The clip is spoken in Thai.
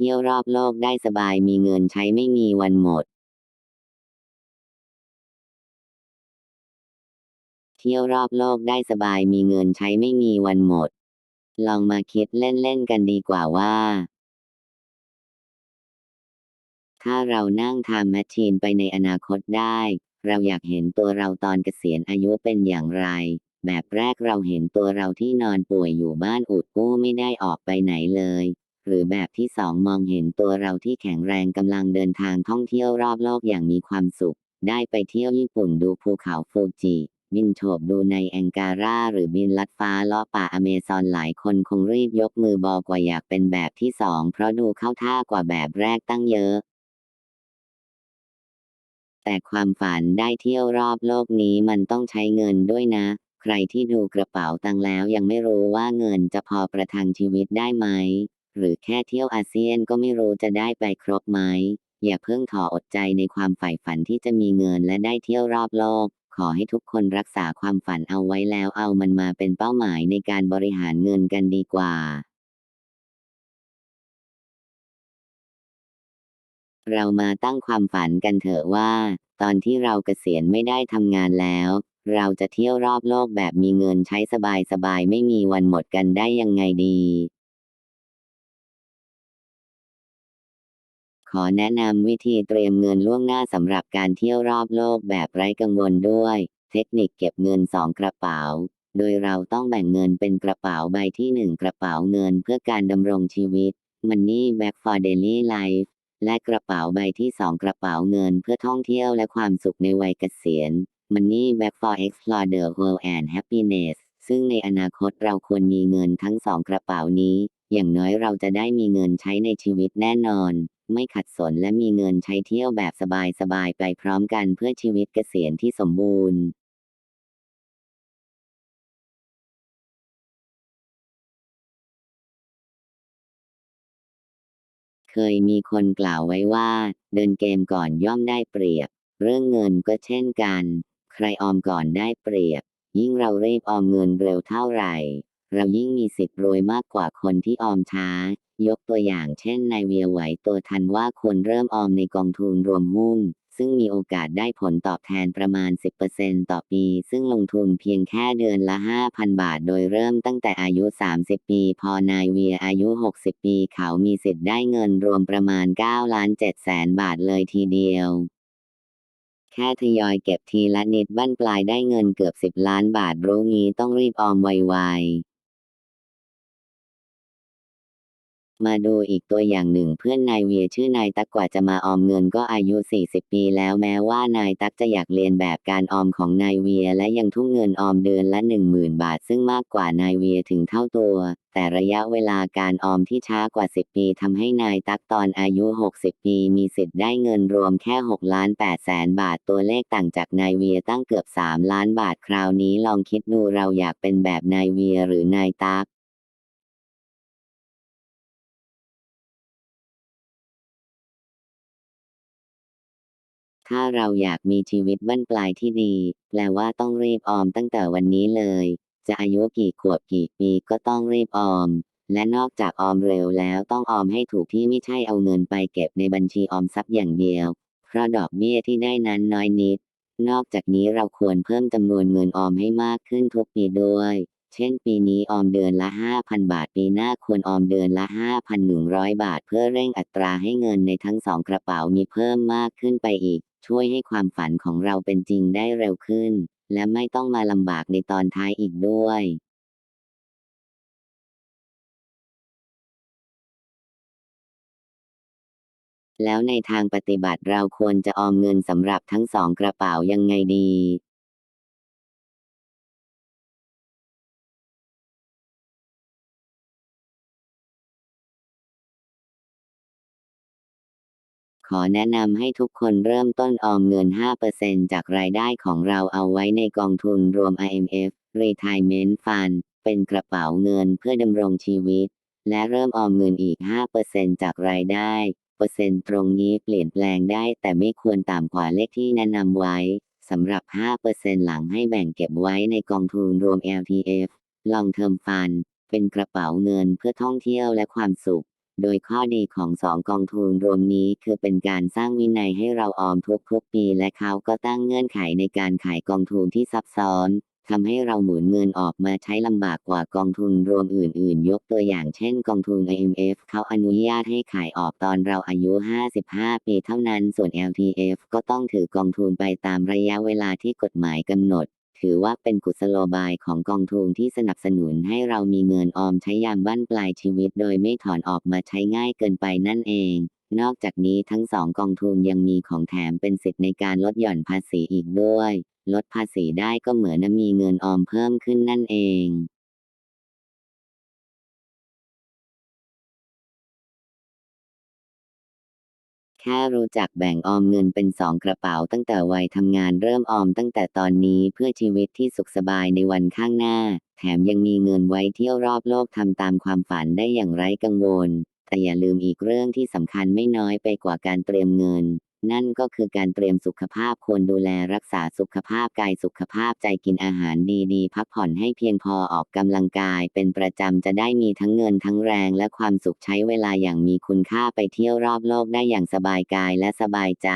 ที่ยวรอบโลกได้สบายมีเงินใช้ไม่มีวันหมด เที่ยวรอบโลกได้สบายมีเงินใช้ไม่มีวันหมด ลองมาคิดเล่นๆกันดีกว่าว่า ถ้าเรานั่งทำแมชชีนไปในอนาคตได้ เราอยากเห็นตัวเราตอนเกษียณอายุเป็นอย่างไรแบบแรกเราเห็นตัวเราที่นอนป่วยอยู่บ้านอุดกู้ไม่ได้ออกไปไหนเลย หรือแบบที่สองมองเห็นตัวเราที่แข็งแรงกำลังเดินทางท่องเที่ยวรอบโลกอย่างมีความสุข ได้ไปเที่ยวญี่ปุ่นดูภูเขาฟูจิบินโฉบดูในแองการาหรือบินลัดฟ้าเลาะป่าอเมซอนหลายคนคงรีบยกมือบอกว่าอยากเป็นแบบที่สองเพราะดูเข้าท่ากว่าแบบแรกตั้งเยอะ แต่ความฝันได้เที่ยวรอบโลกนี้มันต้องใช้เงินด้วยนะ ใครที่ดูกระเป๋าตังแล้วยังไม่รู้ว่าเงินจะพอประทังชีวิตได้ไหม หรือแค่เที่ยวอาเซียนก็ไม่รู้จะได้ไปครบไหม อย่าเพิ่งถออดใจในความใฝ่ฝันที่จะมีเงินและได้เที่ยวรอบโลก ขอให้ทุกคนรักษาความฝันเอาไว้แล้วเอามันมาเป็นเป้าหมายในการบริหารเงินกันดีกว่า เรามาตั้งความฝันกันเถอะว่า ตอนที่เราเกษียณไม่ได้ทำงานแล้ว เราจะเที่ยวรอบโลกแบบมีเงินใช้สบายๆไม่มีวันหมดกันได้ยังไงดี ขอแนะนำวิธีเตรียมเงินล่วงหน้าสำหรับการเที่ยวรอบโลกแบบไร้กังวลด้วย เทคนิคเก็บเงิน 2 กระเป๋า โดยเราต้องแบ่งเงินเป็นกระเป๋าใบที่ 1 กระเป๋าเงินเพื่อการดำรงชีวิต Money Back for Daily Life และกระเป๋าใบที่ 2 กระเป๋าเงินเพื่อท่องเที่ยวและความสุขในวัยเกษียณ Money Back for Explore the World and Happiness ซึ่งในอนาคตเราควรมีเงินทั้งสองกระเป๋านี้ อย่างน้อยเราจะได้มีเงินใช้ในชีวิตแน่นอน ไม่ขัดสนและมีเงินใช้เที่ยวแบบสบายๆไปพร้อมกันเพื่อชีวิตเกษียณที่สมบูรณ์เคยมีคนกล่าวไว้ว่า เดินเกมก่อนย่อมได้เปรียบ เรื่องเงินก็เช่นกัน ใครออมก่อนได้เปรียบ ยิ่งเราเรีบออมเงินเร็วเท่าไหร่ เรายิ่งมีสิทธิ์รวยมากกว่าคนที่ออมช้า ยกตัวอย่างเช่นนายเวียไหวตัวทันว่าควรเริ่มออมในกองทุนรวมหุ้นซึ่งมีโอกาสได้ผลตอบแทนประมาณ 10%ต่อปี ซึ่งลงทุนเพียงแค่เดือนละ 5,000 บาท โดยเริ่มตั้งแต่อายุ 30 ปี พอนายเวียอายุ 60 ปี เขามีสิทธิ์ได้เงินรวมประมาณ9ล้าน7แสนบาทเลยทีเดียว แค่ทยอยเก็บทีละนิดบั้นปลายได้เงินเกือบ 10 ล้านบาทรู้งี้ต้องรีบออมไวๆ มาดูอีกตัวอย่างหนึ่งเพื่อนนายเวียชื่อนายตักกว่าจะมาออมเงินก็อายุ 40 ปีแล้วแม้ว่านายตักจะอยากเรียนแบบการออมของนายเวียและยังทุ่มเงินออมเดือนละ 10,000 บาท ซึ่งมากกว่านายเวียถึงเท่าตัว แต่ระยะเวลาการออมที่ช้ากว่า 10 ปีทำให้นายตักตอนอายุ 60 ปีมีสิทธิ์ได้เงินรวมแค่6ล้าน8แสนบาทตัวเลขต่างจากนายเวียตั้งเกือบ 3 ล้านบาทคราวนี้ลองคิดดูเราอยากเป็นแบบนายเวียหรือนายตัก ถ้าเราอยากมีชีวิตบั้นปลายที่ดี แปลว่าต้องรีบออมตั้งแต่วันนี้เลย จะอายุกี่ขวบกี่ปีก็ต้องรีบออม และนอกจากออมเร็วแล้วต้องออมให้ถูกที่ไม่ใช่เอาเงินไปเก็บในบัญชีออมทรัพย์อย่างเดียว เพราะดอกเบี้ยที่ได้นั้นน้อยนิด นอกจากนี้เราควรเพิ่มจำนวนเงินออมให้มากขึ้นทุกปีด้วย เช่น ปีนี้ออมเดือนละ 5,000 บาท ปีหน้าควรออมเดือนละ 5,100 บาท เพื่อเร่งอัตราให้เงินในทั้งสองกระเป๋ามีเพิ่มมากขึ้นไปอีก ช่วยให้ความฝันของเราเป็นจริงได้เร็วขึ้น และไม่ต้องมาลำบากในตอนท้ายอีกด้วย แล้วในทางปฏิบัติเราควรจะออมเงินสำหรับทั้งสองกระเป๋ายังไงดี ขอแนะนำให้ทุกคนเริ่มต้นออมเงิน 5%จากรายได้ของเราเอาไว้ในกองทุนรวม IMF Retirement Fund เป็นกระเป๋าเงินเพื่อดำรงชีวิต และเริ่มออมเงินอีก 5%จากรายได้ เปอร์เซ็นต์ตรงนี้เปลี่ยนแปลงได้แต่ไม่ควรต่ำกว่าเลขที่แนะนำไว้สำหรับ 5%หลังให้แบ่งเก็บไว้ในกองทุนรวม LTF Long Term Fund เป็นกระเป๋าเงินเพื่อท่องเที่ยวและความสุข โดยข้อดีของสองกองทุนรวมนี้คือเป็นการสร้างวินัยให้เราออมทุกๆปี และเขาก็ตั้งเงื่อนไขในการขายกองทุนที่ซับซ้อนทำให้เราหมุนเงินออกมาใช้ลำบากกว่ากองทุนรวมอื่นๆ ยกตัวอย่างเช่นกองทุน IMF เขาอนุญาตให้ขายออกตอนเราอายุ 55 ปีเท่านั้น ส่วน LTF ก็ต้องถือกองทุนไปตามระยะเวลาที่กฎหมายกำหนด ถือว่าเป็นกุศโลบายของกองทุนที่สนับสนุนให้เรามีเงินออมใช้ยามบั้นปลายชีวิต โดยไม่ถอนออกมาใช้ง่ายเกินไปนั่นเอง นอกจากนี้ทั้งสองกองทุนยังมีของแถมเป็นสิทธิ์ในการลดหย่อนภาษีอีกด้วย ลดภาษีได้ก็เหมือนมีเงินออมเพิ่มขึ้นนั่นเอง แค่รู้จักแบ่งออมเงินเป็นสองกระเป๋าตั้งแต่วัยทำงานเริ่มออมตั้งแต่ตอนนี้เพื่อชีวิตที่สุขสบายในวันข้างหน้า แถมยังมีเงินไว้เที่ยวรอบโลกทำตามความฝันได้อย่างไร้กังวล แต่อย่าลืมอีกเรื่องที่สำคัญไม่น้อยไปกว่าการเตรียมเงิน นั่นก็คือการเตรียมสุขภาพควรดูแลรักษาสุขภาพกายสุขภาพใจกินอาหารดีๆ พักผ่อนให้เพียงพอออกกำลังกาย เป็นประจำจะได้มีทั้งเงินทั้งแรงและความสุขใช้เวลาอย่างมีคุณค่าไปเที่ยวรอบโลกได้อย่างสบายกายและสบายใจ